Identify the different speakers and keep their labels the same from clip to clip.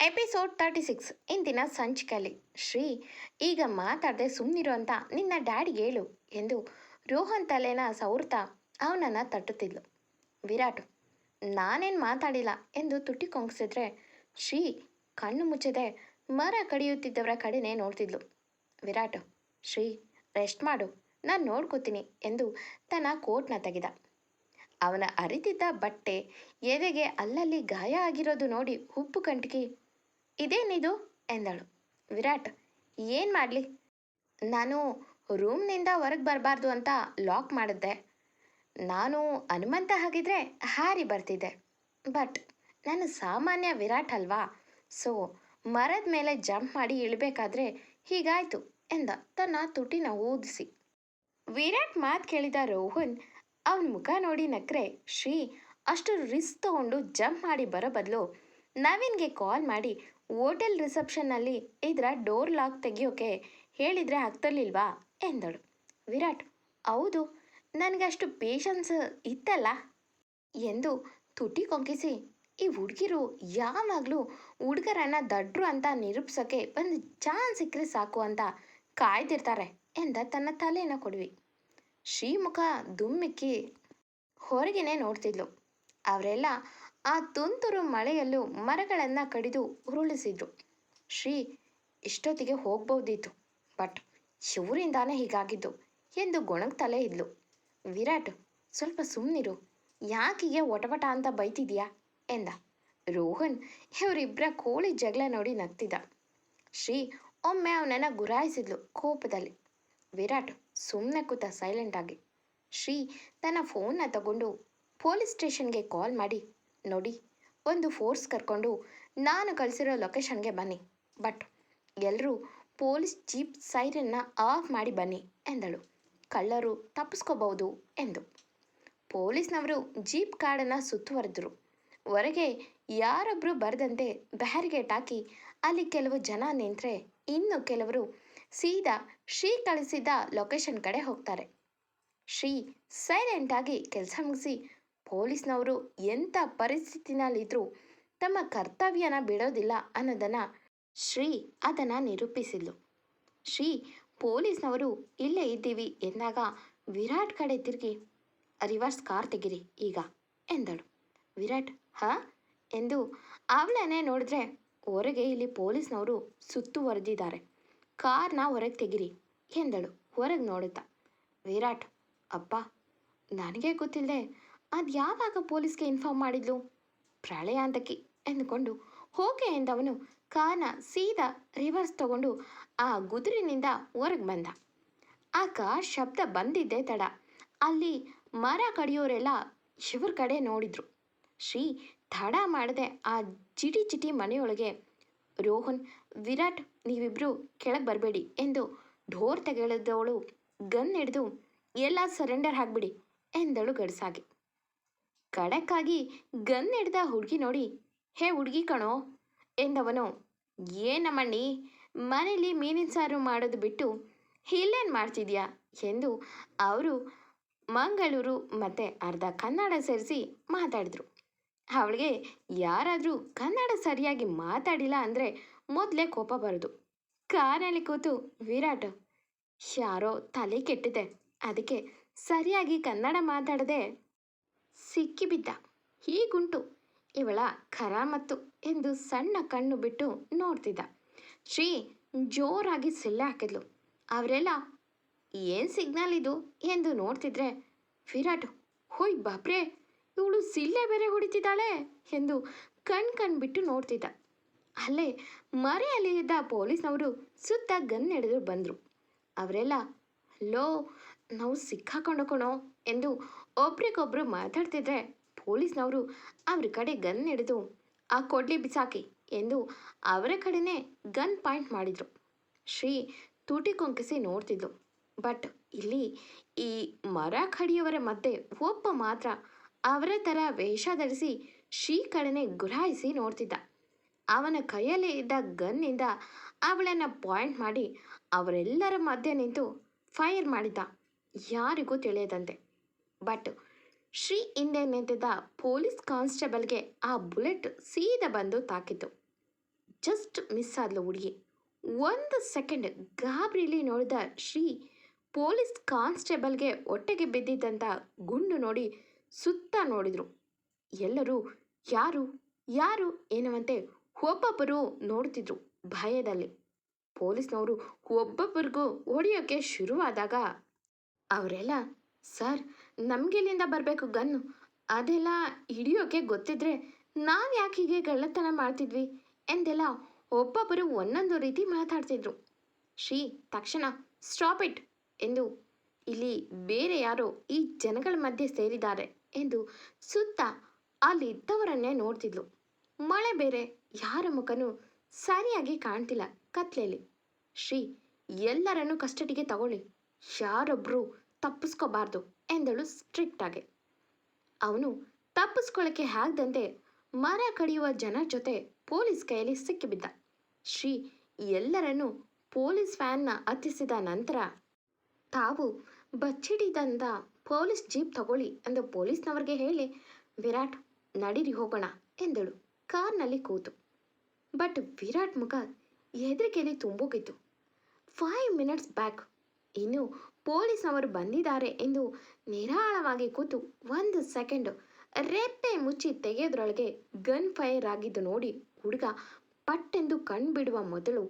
Speaker 1: Episode thirty six ಇಂದಿನ ಸಂಚಿಕೆಯಲ್ಲಿ ಶ್ರೀ, ಈಗ ಮಾತಾಡದೆ ಸುಮ್ಮನಿರು ಅಂತ ನಿನ್ನ ಡ್ಯಾಡಿ ಹೇಳು ಎಂದು ರೋಹನ್ ತಲೆನ ಸವರ್ತಾ ಅವನನ್ನು ತಟ್ಟುತ್ತಿದ್ಲು. ವಿರಾಟ್, ನಾನೇನು ಮಾತಾಡಿಲ್ಲ ಎಂದು ತುಟಿ ಕೊಂಗಿಸಿದ್ರೆ ಶ್ರೀ ಕಣ್ಣು ಮುಚ್ಚದೆ, ಮರ ಕಡಿಯುತ್ತಿದ್ದವರ ಕಡೆನೇ ನೋಡ್ತಿದ್ಲು. ವಿರಾಟ್, ಶ್ರೀ, ರೆಸ್ಟ್ ಮಾಡು, ನಾನು ನೋಡ್ಕೋತೀನಿ ಎಂದು ತನ್ನ ಕೋಟ್ನ ತೆಗೆದ. ಅವನ ಅರಿತಿದ್ದ ಬಟ್ಟೆ ಎದೆಗೆ ಅಲ್ಲಲ್ಲಿ ಗಾಯ ಆಗಿರೋದು ನೋಡಿ ಉಪ್ಪು ಕಂಟಿಗೆ ಇದೇನಿದು? ಎಂದಳು. ವಿರಾಟ್, ಏನು ಮಾಡಲಿ? ನಾನು ರೂಮ್ನಿಂದ ಹೊರಗೆ ಬರಬಾರ್ದು ಅಂತ ಲಾಕ್ ಮಾಡಿದ್ದೆ. ನಾನು ಹನುಮಂತ ಹಾಗಿದ್ರೆ ಹಾರಿ ಬರ್ತಿದ್ದೆ. ಬಟ್, ನಾನು ಸಾಮಾನ್ಯ ವಿರಾಟ್ ಅಲ್ವಾ? ಸೊ, ಮರದ ಮೇಲೆ ಜಂಪ್ ಮಾಡಿ ಇಳಬೇಕಾದ್ರೆ ಹೀಗಾಯ್ತು ಎಂದ ತನ್ನ ತುಟಿನ ಊದಿಸಿ. ವಿರಾಟ್ ಮಾತು ಕೇಳಿದ ರೋಹನ್ ಅವನ ಮುಖ ನೋಡಿ ನಕ್ರೆ, ಶ್ರೀ, ಅಷ್ಟು ರಿಸ್ಕ್ ತಗೊಂಡು ಜಂಪ್ ಮಾಡಿ ಬರೋ ಬದಲು ನವೀನ್ಗೆ ಕಾಲ್ ಮಾಡಿ ಹೋಟೆಲ್ ರಿಸೆಪ್ಷನ್ನಲ್ಲಿ ಇದರ ಡೋರ್ ಲಾಕ್ ತೆಗಿಯೋಕೆ ಹೇಳಿದರೆ ಆಗ್ತಿರ್ಲಿಲ್ವಾ? ಎಂದಳು. ವಿರಾಟ್, ಹೌದು, ನನಗಷ್ಟು ಪೇಷನ್ಸ್ ಇತ್ತಲ್ಲ? ಎಂದು ತುಟಿ ಕೊಂಕಿಸಿ, ಈ ಹುಡುಗಿರು ಯಾವಾಗಲೂ ಹುಡುಗರನ್ನ ದಡ್ರು ಅಂತ ನಿರೂಪಿಸೋಕ್ಕೆ ಒಂದು ಚಾನ್ಸ್ ಸಿಕ್ಕರೆ ಸಾಕು ಅಂತ ಕಾಯ್ದಿರ್ತಾರೆ ಎಂದ ತನ್ನ ತಲೆನ ಕೊಡ್ವಿ. ಶ್ರೀಮುಖ ದುಮ್ಮಿಕ್ಕಿ ಹೊರಗಿನೇ ನೋಡ್ತಿದ್ಲು. ಅವರೆಲ್ಲ ಆ ತುಂತುರು ಮಳೆಯಲ್ಲೂ ಮರಗಳನ್ನು ಕಡಿದು ಉರುಳಿಸಿದ್ರು. ಶ್ರೀ, ಇಷ್ಟೊತ್ತಿಗೆ ಹೋಗ್ಬೋದಿತ್ತು, ಬಟ್ ಇವರಿಂದಾನೇ ಹೀಗಾಗಿದ್ದು ಎಂದು ಗೊಣಗ್ತಲೇ ಇದ್ಲು. ವಿರಾಟ್, ಸ್ವಲ್ಪ ಸುಮ್ಮನಿರು ಯಾಕಿಗೆ ಒಟವಟ ಅಂತ ಬೈತಿದ್ಯಾ ಎಂದ. ರೋಹನ್ ಇವರಿಬ್ಬರ ಕೋಳಿ ಜಗಳ ನೋಡಿ ನಗ್ತಿದ್ದ. ಶ್ರೀ, ಒಮ್ಮೆ ಅವನನ್ನು ಗುರಾಯಿಸಿದ್ಲು ಕೋಪದಲ್ಲಿ. ವಿರಾಟ್ ಸುಮ್ಮನೆ ಕೂತ ಸೈಲೆಂಟಾಗಿ ಶ್ರೀ, ತನ್ನ ಫೋನ್ನ ತಗೊಂಡು ಪೊಲೀಸ್ ಸ್ಟೇಷನ್ಗೆ ಕಾಲ್ ಮಾಡಿ ನೋಡಿ, ಒಂದು ಫೋರ್ಸ್ ಕರ್ಕೊಂಡು ನಾನು ಕಳಿಸಿರೋ ಲೊಕೇಶನ್ಗೆ ಬನ್ನಿ. ಬಟ್ ಎಲ್ಲರೂ ಪೊಲೀಸ್ ಜೀಪ್ ಸೈರನ್ನ ಆಫ್ ಮಾಡಿ ಬನ್ನಿ ಎಂದಳು. ಕಳ್ಳರು ತಪ್ಪಿಸ್ಕೋಬಹುದು ಎಂದು. ಪೊಲೀಸ್ನವರು ಜೀಪ್ ಕಾರ್ಡನ್ನು ಸುತ್ತುವರೆದರು. ಹೊರಗೆ ಯಾರೊಬ್ಬರು ಬರದಂತೆ ಬ್ಯಾರಿಗೇಟ್ ಹಾಕಿ ಅಲ್ಲಿ ಕೆಲವು ಜನ ನಿಂತರೆ ಇನ್ನು ಕೆಲವರು ಸೀದಾ ಶ್ರೀ ಕಳಿಸಿದ ಲೊಕೇಶನ್ ಕಡೆ ಹೋಗ್ತಾರೆ. ಶ್ರೀ ಸೈಲೆಂಟಾಗಿ ಕೆಲಸ ಮುಗಿಸಿ ಪೊಲೀಸ್ನವರು ಎಂಥ ಪರಿಸ್ಥಿತಿನಲ್ಲಿದ್ದರೂ ತಮ್ಮ ಕರ್ತವ್ಯನ ಬಿಡೋದಿಲ್ಲ ಅನ್ನೋದನ್ನು ಶ್ರೀ ಅದನ್ನು ನಿರೂಪಿಸಿದ್ಲು. ಶ್ರೀ ಪೊಲೀಸ್ನವರು ಇಲ್ಲೇ ಇದ್ದೀವಿ ಎಂದಾಗ ವಿರಾಟ್ ಕಡೆ ತಿರುಗಿ, ರಿವರ್ಸ್ ಕಾರ್ ತೆಗಿರಿ ಈಗ, ಎಂದಳು. ವಿರಾಟ್, ಹಾ? ಎಂದು ಅವಳನ್ನೇ ನೋಡಿದ್ರೆ ಹೊರಗೆ ಇಲ್ಲಿ ಪೊಲೀಸ್ನವರು ಸುತ್ತುವರೆದಿದ್ದಾರೆ ಕಾರ್ನ ಹೊರಗೆ ತೆಗಿರಿ, ಎಂದಳು. ಹೊರಗೆ ನೋಡುತ್ತಾ. ವಿರಾಟ್ ಅಪ್ಪ ನನಗೆ ಗೊತ್ತಿಲ್ಲದೆ ಅದು ಯಾವಾಗ ಪೊಲೀಸ್ಗೆ ಇನ್ಫಾರ್ಮ್ ಮಾಡಿದ್ಲು? ಪ್ರಳಯ ಅಂತಕಿ ಎಂದುಕೊಂಡು ಹೋಕೆ ಎಂದವನು ಕಾರ್ನ ಸೀದಾ ರಿವರ್ಸ್ ತಗೊಂಡು ಆ ಗುದುರಿನಿಂದ ಹೊರಗೆ ಬಂದ. ಆ ಕಾರ್ ಶಬ್ದ ಬಂದಿದ್ದೇ ತಡ. ಅಲ್ಲಿ ಮರ ಕಡಿಯೋರೆಲ್ಲ ಶಿವರ ಕಡೆ ನೋಡಿದ್ರು. ಶ್ರೀ ತಡ ಮಾಡದೆ ಆ ಚಿಟಿ ಚಿಟಿ ಮನೆಯೊಳಗೆ, ರೋಹನ್, ವಿರಾಟ್ ನೀವಿಬ್ಬರು ಕೆಳಗೆ ಬರಬೇಡಿ ಎಂದು ಢೋರ್ ತೆಗೆದವಳು ಗನ್ ಹಿಡಿದು, ಎಲ್ಲ ಸರೆಂಡರ್ ಹಾಕ್ಬಿಡಿ ಎಂದಳು ಗಡಸಾಗಿ. ಖಡಕ್ಕಾಗಿ ಗನ್ ಹಿಡ್ದ ಹುಡುಗಿ ನೋಡಿ, ಹೇ ಹುಡುಗಿ ಕಣೋ, ಎಂದವನು. ಏನಮ್ಮಣ್ಣಿ ಮನೇಲಿ ಮೀನಿನ ಸಾರು ಮಾಡೋದು ಬಿಟ್ಟು ಇಲ್ಲೇನು ಮಾಡ್ತಿದ್ಯಾ? ಎಂದು ಅವರು ಮಂಗಳೂರು ಮತ್ತು ಅರ್ಧ ಕನ್ನಡ ಸೇರಿಸಿ ಮಾತಾಡಿದ್ರು. ಅವಳಿಗೆ ಯಾರಾದರೂ ಕನ್ನಡ ಸರಿಯಾಗಿ ಮಾತಾಡಿಲ್ಲ ಅಂದರೆ ಮೊದಲೇ ಕೋಪ ಬರೋದು. ಕಾರಲ್ಲಿ ಕೂತು, ವಿರಾಟ್, ಯಾರೋ ತಲೆ ಕೆಟ್ಟಿದೆ. ಅದಕ್ಕೆ ಸರಿಯಾಗಿ ಕನ್ನಡ ಮಾತಾಡದೆ ಸಿಕ್ಕಿಬಿದ್ದ. ಹೀಗುಂಟು. ಇವಳ ಖರಾಮತ್ತು ಎಂದು ಸಣ್ಣ ಕಣ್ಣು ಬಿಟ್ಟು ನೋಡ್ತಿದ್ದ. ಶ್ರೀ ಜೋರಾಗಿ ಸಿಲ್ಲೆ ಹಾಕಿದ್ಲು. ಅವರೆಲ್ಲ ಏನು ಸಿಗ್ನಲ್ ಇದು? ಎಂದು ನೋಡ್ತಿದ್ರೆ, ವಿರಾಟ್, ಹೋಯ್ ಬಾಬ್ರೆ ಇವಳು ಸಿಲ್ಲೆ ಬೇರೆ ಹೊಡಿತಿದ್ದಾಳೆ ಎಂದು ಕಣ್ ಕಣ್ ಬಿಟ್ಟು ನೋಡ್ತಿದ್ದ. ಅಲ್ಲೇ ಮರೆಯಲ್ಲಿ ಇದ್ದ ಪೊಲೀಸ್ನವರು ಸುತ್ತ ಗನ್ ಹಿಡಿದು ಬಂದರು. ಅವರೆಲ್ಲ, ಲೋ ನಾವು ಸಿಕ್ಕಾಕೊಂಡು ಎಂದು ಒಬ್ರಿಗೊಬ್ರು ಮಾತಾಡ್ತಿದ್ರೆ ಪೊಲೀಸ್ನವರು ಅವ್ರ ಕಡೆ ಗನ್ ಹಿಡಿದು, ಆ ಕೊಡ್ಲಿ ಬಿಸಾಕಿ ಎಂದು ಅವರ ಕಡೆನೇ ಗನ್ ಪಾಯಿಂಟ್ ಮಾಡಿದರು. ಶ್ರೀ ತುಟಿ ಕೊಂಕಿಸಿ ನೋಡ್ತಿದ್ಲು. ಬಟ್ ಇಲ್ಲಿ ಈ ಮರ ಕಡಿಯವರ ಮಧ್ಯೆ ಒಬ್ಬ ಮಾತ್ರ ಅವರ ಥರ ವೇಷ ಧರಿಸಿ ಶ್ರೀ ಕಡೆನೆ ಗುರಾಯಿಸಿ ನೋಡ್ತಿದ್ದ. ಅವನ ಕೈಯಲ್ಲಿ ಇದ್ದ ಗನ್ನಿಂದ ಅವಳನ್ನು ಪಾಯಿಂಟ್ ಮಾಡಿ ಅವರೆಲ್ಲರ ಮಧ್ಯೆ ನಿಂತು ಫೈರ್ ಮಾಡಿದ್ದ. ಯಾರಿಗೂ ತಿಳಿಯದಂತೆ. ಬಟ್ ಶ್ರೀ ಹಿಂದೆ ನಿಂತಿದ್ದ ಪೊಲೀಸ್ ಕಾನ್ಸ್ಟೇಬಲ್ಗೆ ಆ ಬುಲೆಟ್ ಸೀದಾ ಬಂದು ತಾಕಿತು ಜಸ್ಟ್ ಮಿಸ್ ಆದ್ಲು ಹುಡುಗಿ. ಒಂದು ಸೆಕೆಂಡ್ ಗಾಬರಿಲಿ ನೋಡಿದ ಶ್ರೀ ಪೊಲೀಸ್ ಕಾನ್ಸ್ಟೇಬಲ್ಗೆ ಹೊಟ್ಟೆಗೆ ಬಿದ್ದಿದ್ದಂಥ ಗುಂಡು ನೋಡಿ ಸುತ್ತ ನೋಡಿದ್ರು. ಎಲ್ಲರೂ, ಯಾರು? ಯಾರು? ಎನ್ನುವಂತೆ ಒಬ್ಬೊಬ್ಬರು ನೋಡ್ತಿದ್ರು ಭಯದಲ್ಲಿ. ಪೊಲೀಸ್ನವರು ಒಬ್ಬೊಬ್ಬರಿಗೂ ಹೊಡೆಯೋಕ್ಕೆ ಶುರುವಾದಾಗ ಅವರೆಲ್ಲ, ಸರ್, ನಮಗೆಲ್ಲಿಂದ ಬರಬೇಕು ಗನ್ನು. ಅದೆಲ್ಲ ಹಿಡಿಯೋಕೆ ಗೊತ್ತಿದ್ರೆ ನಾವು ಯಾಕೆ ಹೀಗೆ ಗಳ್ಳತನ ಮಾಡ್ತಿದ್ವಿ? ಎಂದೆಲ್ಲ ಒಬ್ಬೊಬ್ಬರು ಒಂದೊಂದು ರೀತಿ ಮಾತಾಡ್ತಿದ್ರು. ಶ್ರೀ, ತಕ್ಷಣ ಸ್ಟಾಪ್ ಇಟ್! ಎಂದು ಇಲ್ಲಿ ಬೇರೆ ಯಾರೋ ಈ ಜನಗಳ ಮಧ್ಯೆ ಸೇರಿದ್ದಾರೆ ಎಂದು ಸುತ್ತ ಅಲ್ಲಿದ್ದವರನ್ನೇ ನೋಡ್ತಿದ್ಲು. ಮಳೆ ಬೇರೆ, ಯಾರ ಮುಖನೂ ಸರಿಯಾಗಿ ಕಾಣ್ತಿಲ್ಲ ಕತ್ಲೆಯಲ್ಲಿ ಶ್ರೀ, ಎಲ್ಲರನ್ನೂ ಕಸ್ಟಡಿಗೆ ತಗೊಳ್ಳಿ. ಯಾರೊಬ್ಬರು ತಪ್ಪಿಸ್ಕೋಬಾರ್ದು ಎಂದಳು ಸ್ಟ್ರಿಕ್ಟ್ ಆಗಿ ಅವನು ತಪ್ಪಿಸ್ಕೊಳ್ಳೋಕ್ಕೆ ಆಗದಂತೆ ಮರ ಕಡಿಯುವ ಜನ ಜೊತೆ ಪೊಲೀಸ್ ಕೈಯಲ್ಲಿ ಸಿಕ್ಕಿಬಿದ್ದ. ಶ್ರೀ ಎಲ್ಲರನ್ನು ಪೊಲೀಸ್ ಫ್ಯಾನ್ನ ಹತ್ತಿಸಿದ ನಂತರ, ತಾವು ಬಚ್ಚಿಡಿದಂದ ಪೊಲೀಸ್ ಜೀಪ್ ತಗೊಳ್ಳಿ ಎಂದು ಪೊಲೀಸ್ನವರಿಗೆ ಹೇಳಿ, ವಿರಾಟ್, ನಡೀರಿ ಹೋಗೋಣ ಎಂದಳು. ಕಾರ್ನಲ್ಲಿ ಕೂತು. ಬಟ್ ವಿರಾಟ್ ಮುಖ ಹೆದರಿಕೆಯಲ್ಲಿ ತುಂಬೋಗಿತ್ತು. Five minutes back. ಇನ್ನು ಪೊಲೀಸ್ನವರು ಬಂದಿದ್ದಾರೆ ಎಂದು ನಿರಾಳವಾಗಿ ಕೂತು ಒಂದು ಸೆಕೆಂಡ್ ರೆಪ್ಪೆ ಮುಚ್ಚಿ ತೆಗೆಯೋದ್ರೊಳಗೆ ಗನ್ ಫೈರ್ ಆಗಿದ್ದು ನೋಡಿ ಹುಡುಗ ಪಟ್ಟೆಂದು ಕಣ್ಬಿಡುವ ಮೊದಲು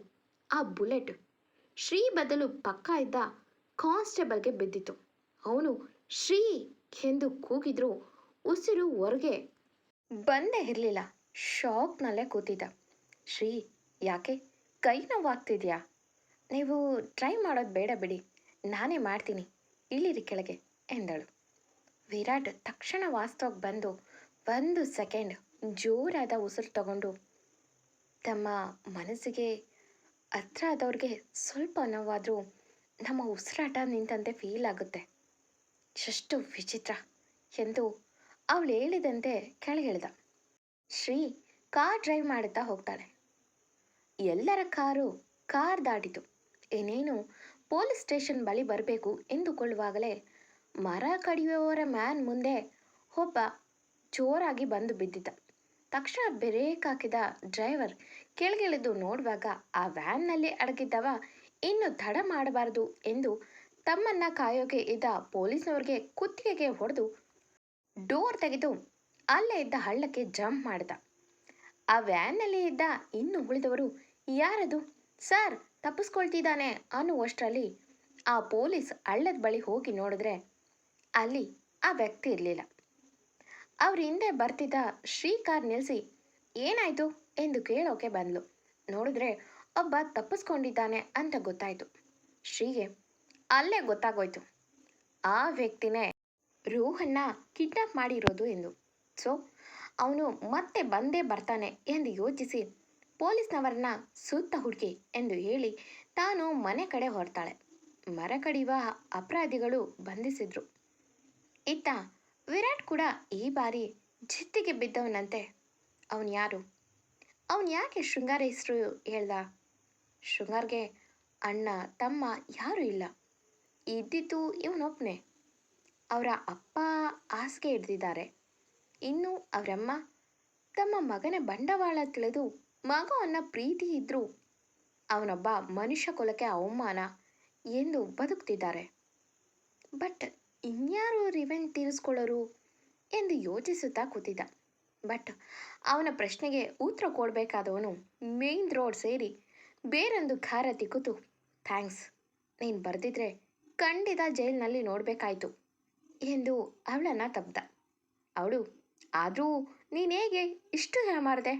Speaker 1: ಆ ಬುಲೆಟ್ ಶ್ರೀ ಬದಲು ಪಕ್ಕ ಇದ್ದ ಕಾನ್ಸ್ಟೇಬಲ್ಗೆ ಬಿದ್ದಿತು ಅವನು ಶ್ರೀ ಎಂದು ಕೂಗಿದ್ರು ಉಸಿರು ಹೊರಗೆ ಬಂದೇ ಇರಲಿಲ್ಲ. ಶಾಕ್ನಲ್ಲೇ ಕೂತಿದ್ದ. ಶ್ರೀ, ಯಾಕೆ ಕೈ ನೋವಾಗ್ತಿದ್ಯಾ? ನೀವು ಟ್ರೈ ಮಾಡೋದು ಬೇಡ ಬಿಡಿ. ನಾನೇ ಮಾಡ್ತೀನಿ. ಇಳಿರಿ ಕೆಳಗೆ ಎಂದಳು. ವಿರಾಟ್ ತಕ್ಷಣ ವಾಸ್ತವಕ್ಕೆ ಬಂದು ಒಂದು ಸೆಕೆಂಡ್ ಜೋರಾದ ಉಸಿರು ತಗೊಂಡು, ತಮ್ಮ ಮನಸ್ಸಿಗೆ, ಹತ್ರ ಆದವ್ರಿಗೆ ಸ್ವಲ್ಪ ನೋವಾದರೂ ನಮ್ಮ ಉಸಿರಾಟ ನಿಂತಂತೆ ಫೀಲ್ ಆಗುತ್ತೆ. ಎಷ್ಟು ವಿಚಿತ್ರ ಎಂದು ಅವಳು ಹೇಳಿದಂತೆ ಕೆಳಗಿಳಿದ ಶ್ರೀ ಕಾರ್ ಡ್ರೈವ್ ಮಾಡುತ್ತಾ ಹೋಗ್ತಾಳೆ. ಎಲ್ಲರ ಕಾರು ಕಾರ್ ದಾಟಿತು. ಏನೇನು ಪೊಲೀಸ್ ಸ್ಟೇಷನ್ ಬಳಿ ಬರಬೇಕು ಎಂದುಕೊಳ್ಳುವಾಗಲೇ ಮರ ಕಡಿಯುವವರ ಮ್ಯಾನ್ ಮುಂದೆ ಒಬ್ಬ ಜೋರಾಗಿ ಬಂದು ಬಿದ್ದಿದ್ದ. ತಕ್ಷಣ ಬ್ರೇಕ್ ಹಾಕಿದ ಡ್ರೈವರ್ ಕೆಳಗಿಳಿದು ನೋಡುವಾಗ ಆ ವ್ಯಾನ್ನಲ್ಲಿ ಅಡಗಿದ್ದವ ಇನ್ನು ತಡ ಮಾಡಬಾರದು ಎಂದು ತಮ್ಮನ್ನ ಕಾಯೋಕೆ ಇದ್ದ ಪೊಲೀಸ್ನವ್ರಿಗೆ ಕುತ್ತಿಗೆಗೆ ಹೊಡೆದು ಡೋರ್ ತೆಗೆದು ಅಲ್ಲೇ ಇದ್ದ ಹಳ್ಳಕ್ಕೆ ಜಂಪ್ ಮಾಡಿದ. ಆ ವ್ಯಾನ್ನಲ್ಲಿ ಇದ್ದ ಇನ್ನು ಉಳಿದವರು ಯಾರದು? ಸರ್, ತಪ್ಪಿಸ್ಕೊಳ್ತಿದ್ದಾನೆ ಅನ್ನುವಷ್ಟರಲ್ಲಿ ಆ ಪೊಲೀಸ್ ಹಳ್ಳದ ಬಳಿ ಹೋಗಿ ನೋಡಿದ್ರೆ ಅಲ್ಲಿ ಆ ವ್ಯಕ್ತಿ ಇರಲಿಲ್ಲ. ಅವ್ರ ಹಿಂದೆ ಬರ್ತಿದ್ದ ಶ್ರೀ ಕಾರ್ ನಿಲ್ಲಿಸಿ ಏನಾಯ್ತು? ಎಂದು ಕೇಳೋಕೆ ಬಂದ್ಲು. ನೋಡಿದ್ರೆ ಒಬ್ಬ ತಪ್ಪಿಸ್ಕೊಂಡಿದ್ದಾನೆ ಅಂತ ಗೊತ್ತಾಯ್ತು. ಶ್ರೀಗೆ ಅಲ್ಲೇ ಗೊತ್ತಾಗೋಯ್ತು. ಆ ವ್ಯಕ್ತಿನೇ ರೋಹನ್ನ ಕಿಡ್ನಾಪ್ ಮಾಡಿರೋದು ಎಂದು. ಸೊ, ಅವನು ಮತ್ತೆ ಬಂದೇ ಬರ್ತಾನೆ ಎಂದು ಯೋಚಿಸಿ ಪೊಲೀಸ್ನವರನ್ನ ಸುತ್ತ ಹುಡುಕಿ ಎಂದು ಹೇಳಿ ತಾನು ಮನೆ ಕಡೆ ಹೊರತಾಳೆ. ಮರ ಕಡಿಯುವ ಅಪರಾಧಿಗಳು ಬಂಧಿಸಿದ್ರು. ಇತ್ತ ವಿರಾಟ್ ಕೂಡ ಈ ಬಾರಿ ಜಿತ್ತಿಗೆ ಬಿದ್ದವನಂತೆ. ಅವನು ಯಾರು? ಅವನು ಯಾಕೆ ಶೃಂಗಾರ ಹೆಸರು ಹೇಳ್ದ? ಶೃಂಗಾರ್ಗೆ ಅಣ್ಣ, ತಮ್ಮ ಯಾರೂ ಇಲ್ಲ. ಇದ್ದಿದ್ದು ಇವನೊಬ್ಬನೇ ಅವರ ಅಪ್ಪ ಹಾಸಿಗೆ ಹಿಡ್ದಿದ್ದಾರೆ. ಇನ್ನು ಅವರಮ್ಮ ತಮ್ಮ ಮಗನ ಬಂಡವಾಳ ತಿಳಿದು ಮಗುವನ್ನ ಪ್ರೀತಿ ಇದ್ದರೂ ಅವನೊಬ್ಬ ಮನುಷ್ಯ ಕುಲಕ್ಕೆ ಅವಮಾನ ಎಂದು ಬದುಕ್ತಿದ್ದಾರೆ. ಬಟ್ ಇನ್ಯಾರು ರಿವೆಂಟ್ ತೀರಿಸ್ಕೊಳ್ಳೋರು ಎಂದು ಯೋಚಿಸುತ್ತಾ ಕೂತಿದ್ದ. ಬಟ್ ಅವನ ಪ್ರಶ್ನೆಗೆ ಉತ್ತರ ಕೊಡಬೇಕಾದವನು ಮೇನ್ ರೋಡ್ ಸೇರಿ ಬೇರೊಂದು ಖಾರ ತಿಕ್ಕುತು ಥ್ಯಾಂಕ್ಸ್ ನೀನು ಬರೆದಿದ್ರೆ ಖಂಡಿತ ಜೈಲಿನಲ್ಲಿ ನೋಡಬೇಕಾಯ್ತು ಎಂದು ಅವಳನ್ನು ತಬ್ದ ಅವಳು, ಆದರೂ ನೀನು ಹೇಗೆ ಇಷ್ಟು ಜನ ಮಾಡಿದೆ?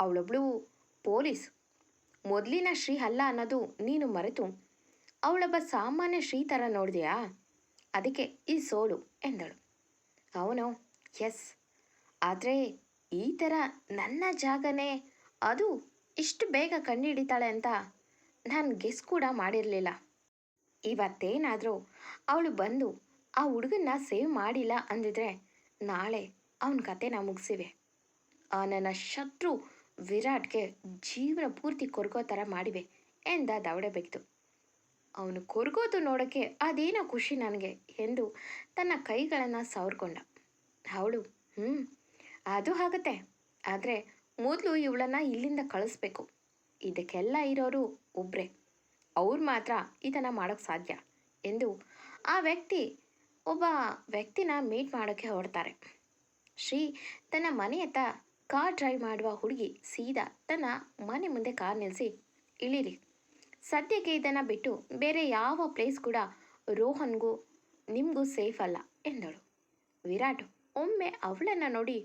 Speaker 1: ಅವಳೊಬ್ಳು ಪೊಲೀಸ್. ಮೊದಲಿನ ಶ್ರೀ ಅಲ್ಲ ಅನ್ನೋದು ನೀನು ಮರೆತು. ಅವಳೊಬ್ಬ ಸಾಮಾನ್ಯ ಶ್ರೀ ಥರ ನೋಡಿದೆಯಾ? ಅದಕ್ಕೆ ಈ ಸೋಲು ಎಂದಳು. ಅವನು, ಎಸ್. ಆದರೆ ಈ ಥರ ನನ್ನ ಜಾಗನೇ ಅದು ಇಷ್ಟು ಬೇಗ ಕಂಡುಹಿಡಿತಾಳೆ ಅಂತ ನಾನು ಗೆಸ್ ಕೂಡ ಮಾಡಿರಲಿಲ್ಲ. ಇವತ್ತೇನಾದರೂ ಅವಳು ಬಂದು ಆ ಹುಡುಗನ್ನ ಸೇವ್ ಮಾಡಿಲ್ಲ ಅಂದಿದ್ರೆ ನಾಳೆ ಅವನ ಕತೆನ ಮುಗಿಸಿವೆ. ಆ ನನ್ನ ಶತ್ರು ವಿರಾಟ್ಗೆ ಜೀವನ ಪೂರ್ತಿ ಕೊರಗೋ ಥರ ಮಾಡಿವೆ ಎಂದ ದವಡೆ ಅವನು ಕೊರಗೋದು ನೋಡೋಕ್ಕೆ ಅದೇನೋ ಖುಷಿ ನನಗೆ ಎಂದು ತನ್ನ ಕೈಗಳನ್ನು ಸವರ್ಕೊಂಡ. ಅವಳು ಹ್ಞೂ ಅದು ಆಗುತ್ತೆ. ಆದರೆ ಮೊದಲು ಇವಳನ್ನು ಇಲ್ಲಿಂದ ಕಳಿಸ್ಬೇಕು. ಇದಕ್ಕೆಲ್ಲ ಇರೋರು ಒಬ್ಬರೇ ಅವ್ರು ಮಾತ್ರ ಇದನ್ನು ಮಾಡೋಕ್ಕೆ ಸಾಧ್ಯ ಎಂದು ಆ ವ್ಯಕ್ತಿ, ಒಬ್ಬ ವ್ಯಕ್ತಿನ ಮೀಟ್ ಮಾಡೋಕ್ಕೆ ಹೊರಡ್ತಾರೆ. ಶ್ರೀ ತನ್ನ ಮನೆಯತ್ತ ಕಾರ್ ಡ್ರೈವ್ ಮಾಡುವ ಹುಡುಗಿ ಸೀದಾ ತನ್ನ ಮನೆ ಮುಂದೆ ಕಾರ್ ನಿಲ್ಲಿಸಿ ಇಳಿರಿ. ಸದ್ಯಕ್ಕೆ ಇದನ್ನು ಬಿಟ್ಟು ಬೇರೆ ಯಾವ ಪ್ಲೇಸ್ ಕೂಡ ರೋಹನ್ಗೂ ನಿಮಗೂ ಸೇಫ್ ಅಲ್ಲ ಎಂದಳು. ವಿರಾಟ್ ಒಮ್ಮೆ ಅವಳನ್ನು ನೋಡಿ,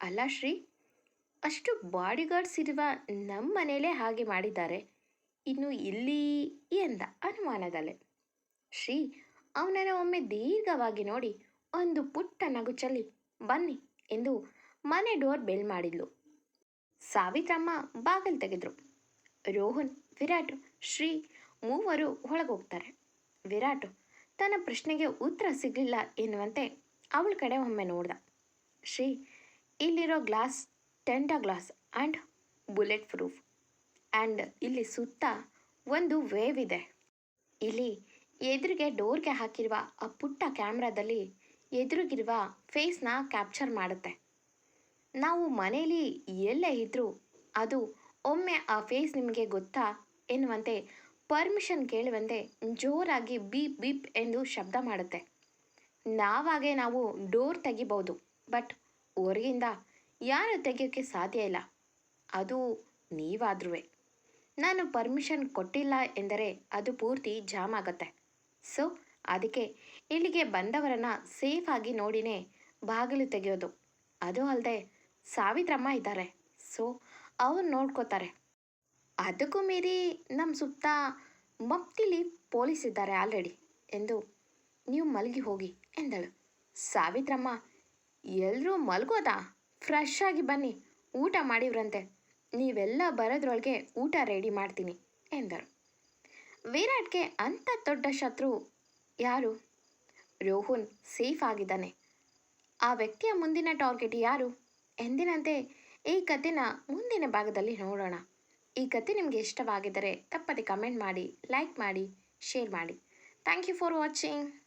Speaker 1: ಅಲ್ಲ ಶ್ರೀ, ಅಷ್ಟು ಬಾಡಿಗಾರ್ಡ್ಸ್ ಇರುವ ನಮ್ಮ ಮನೇಲೇ ಹಾಗೆ ಮಾಡಿದ್ದಾರೆ, ಇನ್ನು ಇಲ್ಲಿ? ಎಂದ ಅನುಮಾನದಲ್ಲೇ. ಶ್ರೀ, ಅವನನ್ನು ಒಮ್ಮೆ ದೀರ್ಘವಾಗಿ ನೋಡಿ, ಒಂದು ಪುಟ್ಟ ನಗು ಚೆಲ್ಲಿ, ಬನ್ನಿ ಎಂದು ಮನೆ ಡೋರ್ ಬೆಲ್ ಮಾಡಿದ್ಲು. ಸಾವಿತ್ರಮ್ಮ ಬಾಗಿಲು ತೆಗೆದ್ರು. ರೋಹನ್, ವಿರಾಟ್, ಶ್ರೀ ಮೂವರು ಒಳಗೋಗ್ತಾರೆ. ವಿರಾಟ್ ತನ್ನ ಪ್ರಶ್ನೆಗೆ ಉತ್ತರ ಸಿಗಲಿಲ್ಲ ಎನ್ನುವಂತೆ ಅವಳ ಕಡೆ ಒಮ್ಮೆ ನೋಡ್ದ. ಶ್ರೀ, ಇಲ್ಲಿರೋ glass, tinted glass and bulletproof and ಇಲ್ಲಿ ಸುತ್ತ ಒಂದು ವೇವ್ ಇದೆ. ಇಲ್ಲಿ ಎದುರಿಗೆ ಡೋರ್ಗೆ ಹಾಕಿರುವ ಆ ಪುಟ್ಟ ಕ್ಯಾಮ್ರಾದಲ್ಲಿ ಎದುರಿಗಿರುವ ಫೇಸ್ನ ಕ್ಯಾಪ್ಚರ್ ಮಾಡುತ್ತೆ. ನಾವು ಮನೆಯಲ್ಲಿ ಎಲ್ಲೇ ಇದ್ದರೂ ಅದು ಒಮ್ಮೆ ಆ ಫೇಸ್ ನಿಮಗೆ ಗೊತ್ತಾ ಎನ್ನುವಂತೆ ಪರ್ಮಿಷನ್ ಕೇಳುವಂತೆ ಜೋರಾಗಿ ಬೀಪ್ ಬೀಪ್ ಎಂದು ಶಬ್ದ ಮಾಡುತ್ತೆ. ನಾವಾಗೆ ನಾವು ಡೋರ್ ತೆಗಿಬೋದು ಬಟ್ ಹೊರಗಿಂದ ಯಾರು ತೆಗೆಯೋಕ್ಕೆ ಸಾಧ್ಯ ಇಲ್ಲ. ಅದು ನೀವಾದ್ರೂ ನಾನು ಪರ್ಮಿಷನ್ ಕೊಟ್ಟಿಲ್ಲ ಎಂದರೆ ಅದು ಪೂರ್ತಿ ಜಾಮ್ ಆಗುತ್ತೆ. ಸೊ ಅದಕ್ಕೆ ಇಲ್ಲಿಗೆ ಬಂದವರನ್ನು ಸೇಫಾಗಿ ನೋಡಿನೇ ಬಾಗಿಲು ತೆಗೆಯೋದು. ಅದು ಅಲ್ಲದೆ ಸಾವಿತ್ರಮ್ಮ ಇದ್ದಾರೆ. ಸೊ ಅವ್ರು ನೋಡ್ಕೋತಾರೆ. ಅದಕ್ಕೂ ಮೀರಿ ನಮ್ಮ ಸುತ್ತ ಮಪ್ತಿಲಿ ಪೊಲೀಸ್ ಇದ್ದಾರೆ ಆಲ್ರೆಡಿ ಎಂದು ನೀವು ಮಲಗಿ ಹೋಗಿ ಎಂದಳು. ಸಾವಿತ್ರಮ್ಮ ಎಲ್ಲರೂ ಮಲಗೋದಾ? ಫ್ರೆಶ್ ಆಗಿ ಬನ್ನಿ, ಊಟ ಮಾಡಿವ್ರಂತೆ. ನೀವೆಲ್ಲ ಬರೋದ್ರೊಳಗೆ ಊಟ ರೆಡಿ ಮಾಡ್ತೀನಿ ಎಂದರು. ವಿರಾಟ್ಗೆ ಅಂಥ ದೊಡ್ಡ ಶತ್ರು ಯಾರು? ರೋಹನ್ ಸೇಫ್ ಆಗಿದ್ದಾನೆ. ಆ ವ್ಯಕ್ತಿಯ ಮುಂದಿನ ಟಾರ್ಗೆಟ್ ಯಾರು? ಎಂದಿನಂತೆ ಈ ಕಥೆನ ಮುಂದಿನ ಭಾಗದಲ್ಲಿ ನೋಡೋಣ. ಈ ಕಥೆ ನಿಮಗೆ ಇಷ್ಟವಾಗಿದ್ದರೆ ತಪ್ಪದೆ ಕಮೆಂಟ್ ಮಾಡಿ, ಲೈಕ್ ಮಾಡಿ, ಶೇರ್ ಮಾಡಿ. Thank you for watching.